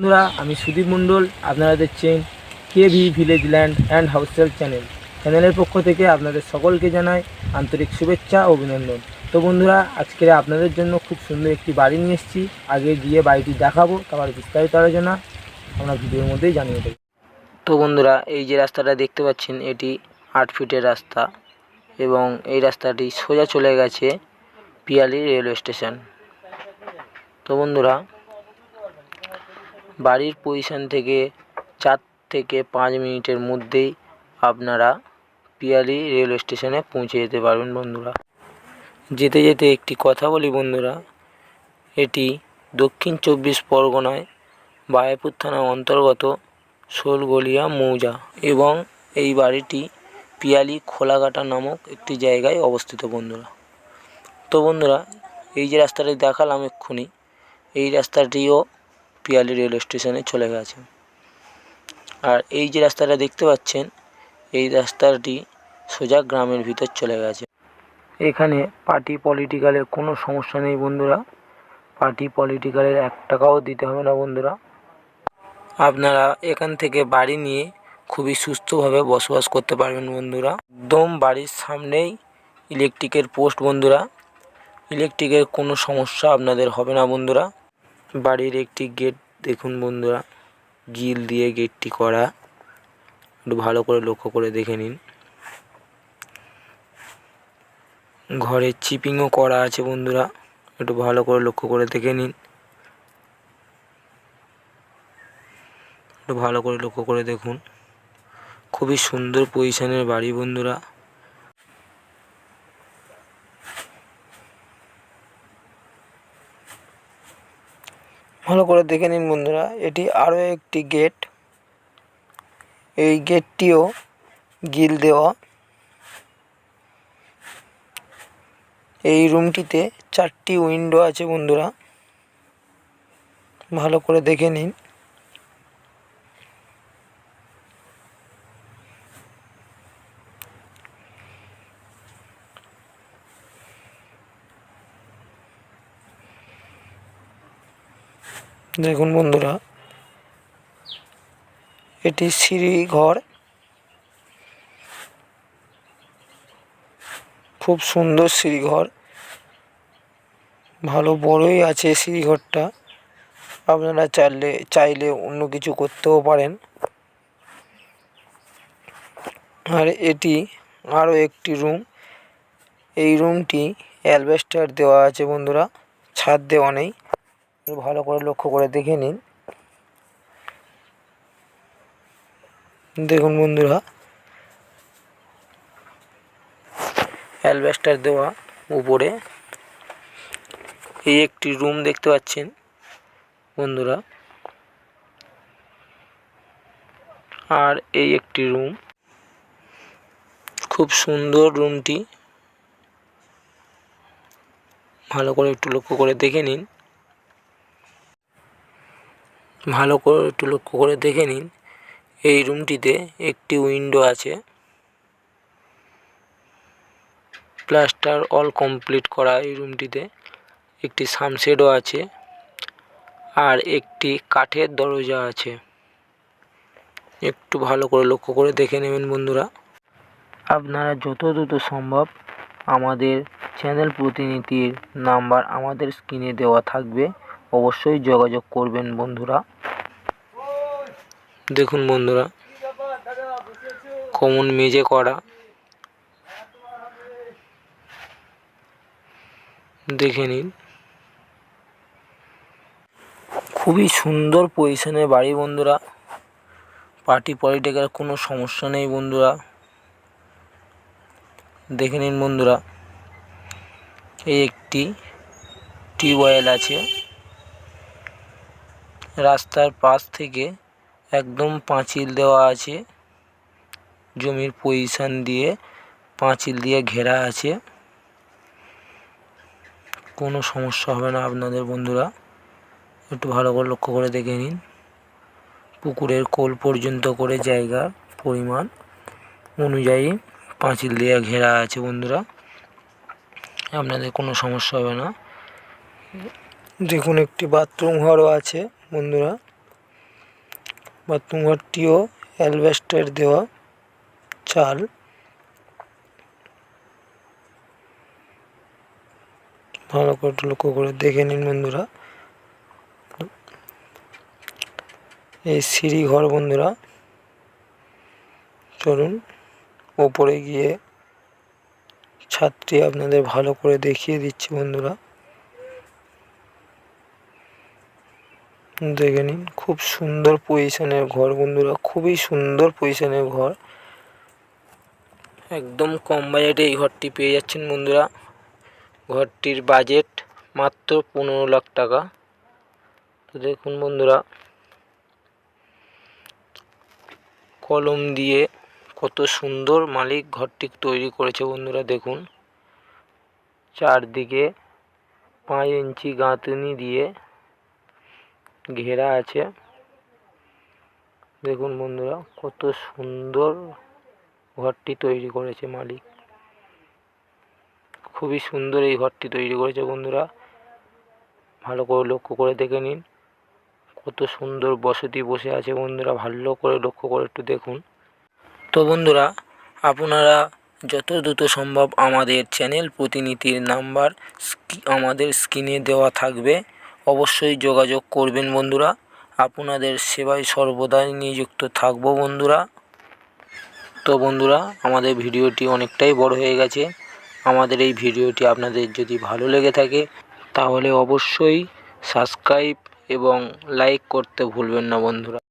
বন্ধুরা, আমি সুদীপ মণ্ডল, আপনারা দেখছেন K V village land and হাউসেল channel চ্যানেলের পক্ষ থেকে আপনাদের সকলকে জানাই আন্তরিক শুভেচ্ছা ও অভিনন্দন। তো বন্ধুরা, আজকে আপনাদের জন্য খুব সুন্দর একটি বাড়ি নিয়ে এসেছি। আগে গিয়ে বাড়িটি দেখাবো, তারপর বিস্তারিত আলোচনা আমরা ভিডিওর মধ্যেই জানিয়ে দেবো। তো বন্ধুরা, এই যে রাস্তাটা দেখতে পাচ্ছেন, এটি আট ফিটের রাস্তা এবং এই রাস্তাটি সোজা চলে গেছে পিয়ালি রেলওয়ে স্টেশন। তো বন্ধুরা বাড়ির পজিশন থেকে চার থেকে পাঁচ মিনিটের মধ্যেই আপনারা পিয়ালি রেলওয়ে স্টেশনে পৌঁছে যেতে পারবেন বন্ধুরা। যেতে যেতে একটি কথা বলি বন্ধুরা, এটি দক্ষিণ চব্বিশ পরগনায় বায়াপুর থানার অন্তর্গত শোলগলিয়া মৌজা এবং এই বাড়িটি পিয়ালি খোলাঘাটা নামক একটি জায়গায় অবস্থিত বন্ধুরা। তো বন্ধুরা, এই যে রাস্তাটি দেখালাম এক্ষুনি, এই রাস্তাটিও পিয়ালি রেলওয়ে স্টেশনে চলে গেছে। আর এই যে রাস্তাটা দেখতে পাচ্ছেন, এই রাস্তাটি সোজা গ্রামের ভিতর চলে গেছে। এখানে পার্টি পলিটিক্যালের কোনো সমস্যা নেই বন্ধুরা। পার্টি পলিটিক্যালের এক টাকাও দিতে হবে না বন্ধুরা। আপনারা এখান থেকে বাড়ি নিয়ে খুবই সুস্থভাবে বসবাস করতে পারবেন বন্ধুরা। একদম বাড়ির সামনেই ইলেকট্রিকের পোস্ট বন্ধুরা। ইলেকট্রিকের কোনো সমস্যা আপনাদের হবে না বন্ধুরা। বাড়ির একটি গেট দেখুন বন্ধুরা। গিল দিয়ে গেটটি করা। একটু ভালো করে লক্ষ্য করে দেখে নিন। ঘরে চিপিংও করা আছে বন্ধুরা। একটু ভালো করে লক্ষ্য করে দেখে নিন। একটু ভালো করে লক্ষ্য করে দেখুন। খুবই সুন্দর পজিশনের বাড়ি বন্ধুরা। ভালো করে দেখে নিন বন্ধুরা, এটি আরও একটি গেট। এই গেটটিও গিল দেওয়া। এই রুমটিতে চারটি উইন্ডো আছে বন্ধুরা, ভালো করে দেখে নিন। দেখুন বন্ধুরা, এটি সিঁড়ি ঘর। খুব সুন্দর সিঁড়িঘর ভালো বড়ই আছে সিঁড়িঘরটা আপনারা চাইলে চাইলে অন্য কিছু করতেও পারেন। আর এটি আরও একটি রুম। এই রুমটি অ্যালবেস্টার দেওয়া আছে বন্ধুরা, ছাদ দেওয়া নেই। একটু ভালো করে লক্ষ্য করে দেখে নিন। দেখুন বন্ধুরা, অ্যালবেস্টার দেওয়া উপরে এই একটি রুম দেখতে পাচ্ছেন বন্ধুরা। আর এই একটি রুম, খুব সুন্দর রুমটি। ভালো করে একটু লক্ষ্য করে দেখে নিন। ভালো করে একটু লক্ষ্য করে দেখে নিন। এই রুমটিতে একটি উইন্ডো আছে। প্লাস্টার অল কমপ্লিট করা এই রুমটিতে। একটি সানশেডও আছে আর একটি কাঠের দরজা আছে। একটু ভালো করে লক্ষ্য করে দেখে নেবেন বন্ধুরা। আপনারা যত দ্রুত সম্ভব আমাদের চ্যানেল প্রতিনিধির নাম্বার আমাদের স্ক্রিনে দেওয়া থাকবে। অবশ্যই যোগাযোগ করবেন বন্ধুরা। দেখুন বন্ধুরা, কমন মেজে করা। দেখে নিন। খুবই সুন্দর পজিশনের বাড়ি বন্ধুরা। পার্টি পলিটিক্যাল কোনো সমস্যা নেই বন্ধুরা। দেখে নিন বন্ধুরা, এই একটি টিউবওয়েল আছে। রাস্তার পাশ থেকে একদম পাঁচিল দেওয়া আছে। জমির পজিশন দিয়ে পাঁচিল দিয়ে ঘেরা আছে। কোনো সমস্যা হবে না আপনাদের বন্ধুরা। একটু ভালো করে লক্ষ্য করে দেখে নিন। পুকুরের কোল পর্যন্ত করে জায়গা পরিমাণ অনুযায়ী পাঁচিল দিয়ে ঘেরা আছে বন্ধুরা। আপনাদের কোনো সমস্যা হবে না। দেখুন একটি বাথরুম ঘরও আছে। বন্ধুরা বাথরুম ঘরটিও অ্যালবেস্টার দেওয়া চাল। ভালো করে লক্ষ্য করে দেখে নিন বন্ধুরা। এই সিঁড়ি ঘর বন্ধুরা, চলুন ওপরে গিয়ে ছাদটি আপনাদের ভালো করে দেখিয়ে দিচ্ছি বন্ধুরা। দেখে নিন, খুব সুন্দর পজিশনের ঘর বন্ধুরা, খুবই সুন্দর পজিশনের ঘর। একদম কম বাজেটে এই ঘরটি পেয়ে যাচ্ছেন বন্ধুরা। ঘরটির বাজেট মাত্র পনেরো লাখ টাকা। তো দেখুন বন্ধুরা, কলম দিয়ে কত সুন্দর মালিক ঘরটি তৈরি করেছে বন্ধুরা, দেখুন। চারদিকে পাঁচ ইঞ্চি গাঁথনি দিয়ে ঘেরা আছে। দেখুন বন্ধুরা, কত সুন্দর ঘরটি তৈরি করেছে মালিক। খুবই সুন্দর এই ঘরটি তৈরি করেছে বন্ধুরা। ভালো করে লক্ষ্য করে দেখে নিন। কত সুন্দর বসতি বসে আছে বন্ধুরা, ভালো করে লক্ষ্য করে একটু দেখুন। তো বন্ধুরা, আপনারা যত দ্রুত সম্ভব আমাদের চ্যানেল প্রতিনিধির নাম্বার আমাদের স্ক্রিনে দেওয়া থাকবে। অবশ্যই যোগাযোগ করবেন বন্ধুরা। আপনাদের সেবায় সর্বদাই নিযুক্ত থাকব বন্ধুরা। তো বন্ধুরা, আমাদের ভিডিওটি অনেকটাই বড় হয়ে গেছে। আমাদের এই ভিডিওটি আপনাদের যদি ভালো লেগে থাকে, তাহলে অবশ্যই সাবস্ক্রাইব এবং লাইক করতে ভুলবেন না বন্ধুরা।